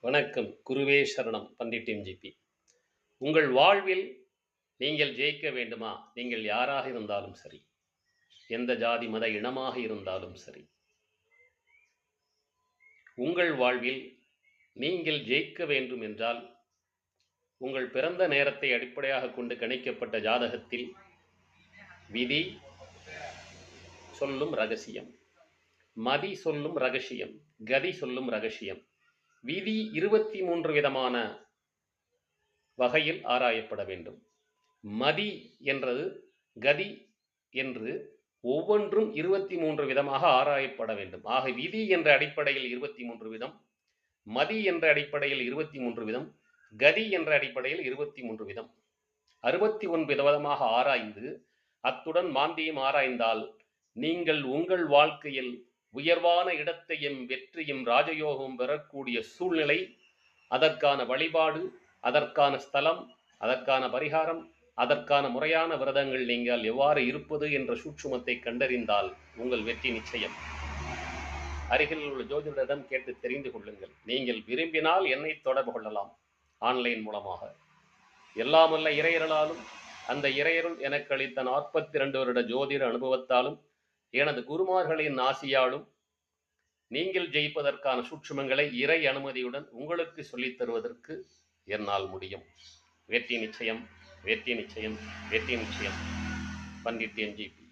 வணக்கம். குருவே சரணம். பண்டிட் ஜிபி உங்கள் வாழ்வில் நீங்கள் ஜெயிக்க வேண்டுமா? நீங்கள் யாராக இருந்தாலும் சரி. எந்த ஜாதி மத இனமாக இருந்தாலும் சரி. உங்கள் வாழ்வில் நீங்கள் ஜெயிக்க வேண்டும் என்றால் உங்கள் பிறந்த நேரத்தை அடிப்படையாக கொண்டு கணிக்கப்பட்ட ஜாதகத்தில் விதி சொல்லும் ரகசியம். மதி சொல்லும் ரகசியம். கதி சொல்லும் ரகசியம். விதி இருபத்தி மூன்று விதமான வகையில் ஆராயப்பட வேண்டும். மதி என்றது கதி என்று ஒவ்வொன்றும் இருபத்தி மூன்று விதமாக ஆராயப்பட வேண்டும். ஆக விதி என்ற அடிப்படையில் இருபத்தி மூன்று விதம் மதி என்ற அடிப்படையில் இருபத்தி மூன்று விதம் கதி என்ற அடிப்படையில் இருபத்தி மூன்று விதம். அறுபத்தி ஒன்பது விதமாக ஆராய்ந்து அத்துடன் மாந்தியம் ஆராய்ந்தால் நீங்கள் உங்கள் வாழ்க்கையில் உயர்வான இடத்தையும் வெற்றியும் ராஜயோகம் பெறக்கூடிய சூழ்நிலை அதற்கான வழிபாடு அதற்கான ஸ்தலம் அதற்கான பரிகாரம் அதற்கான முறையான விரதங்கள் நீங்கள் எவ்வாறு இருப்பது என்ற சூட்சுமத்தை கண்டறிந்தால் உங்கள் வெற்றி நிச்சயம். அருகில் உள்ள ஜோதிடரிடம் கேட்டு தெரிந்து கொள்ளுங்கள். நீங்கள் விரும்பினால் என்னை தொடர்பு கொள்ளலாம் ஆன்லைன் மூலமாக. எல்லாமல்ல இறையரலாலும் அந்த இறையருள் எனக்கு அளித்த நாற்பத்தி ரெண்டு வருட ஜோதிட அனுபவத்தாலும் எனது குருமார்களின் ஆசியாலும் நீங்கள் ஜெயிப்பதற்கான சூட்சுமங்களை இறை அனுமதியுடன் உங்களுக்கு சொல்லித் தருவதற்கு என்னால் முடியும். வெற்றி நிச்சயம் வெற்றி நிச்சயம் வெற்றி நிச்சயம். பண்டிட் என்ஜிபி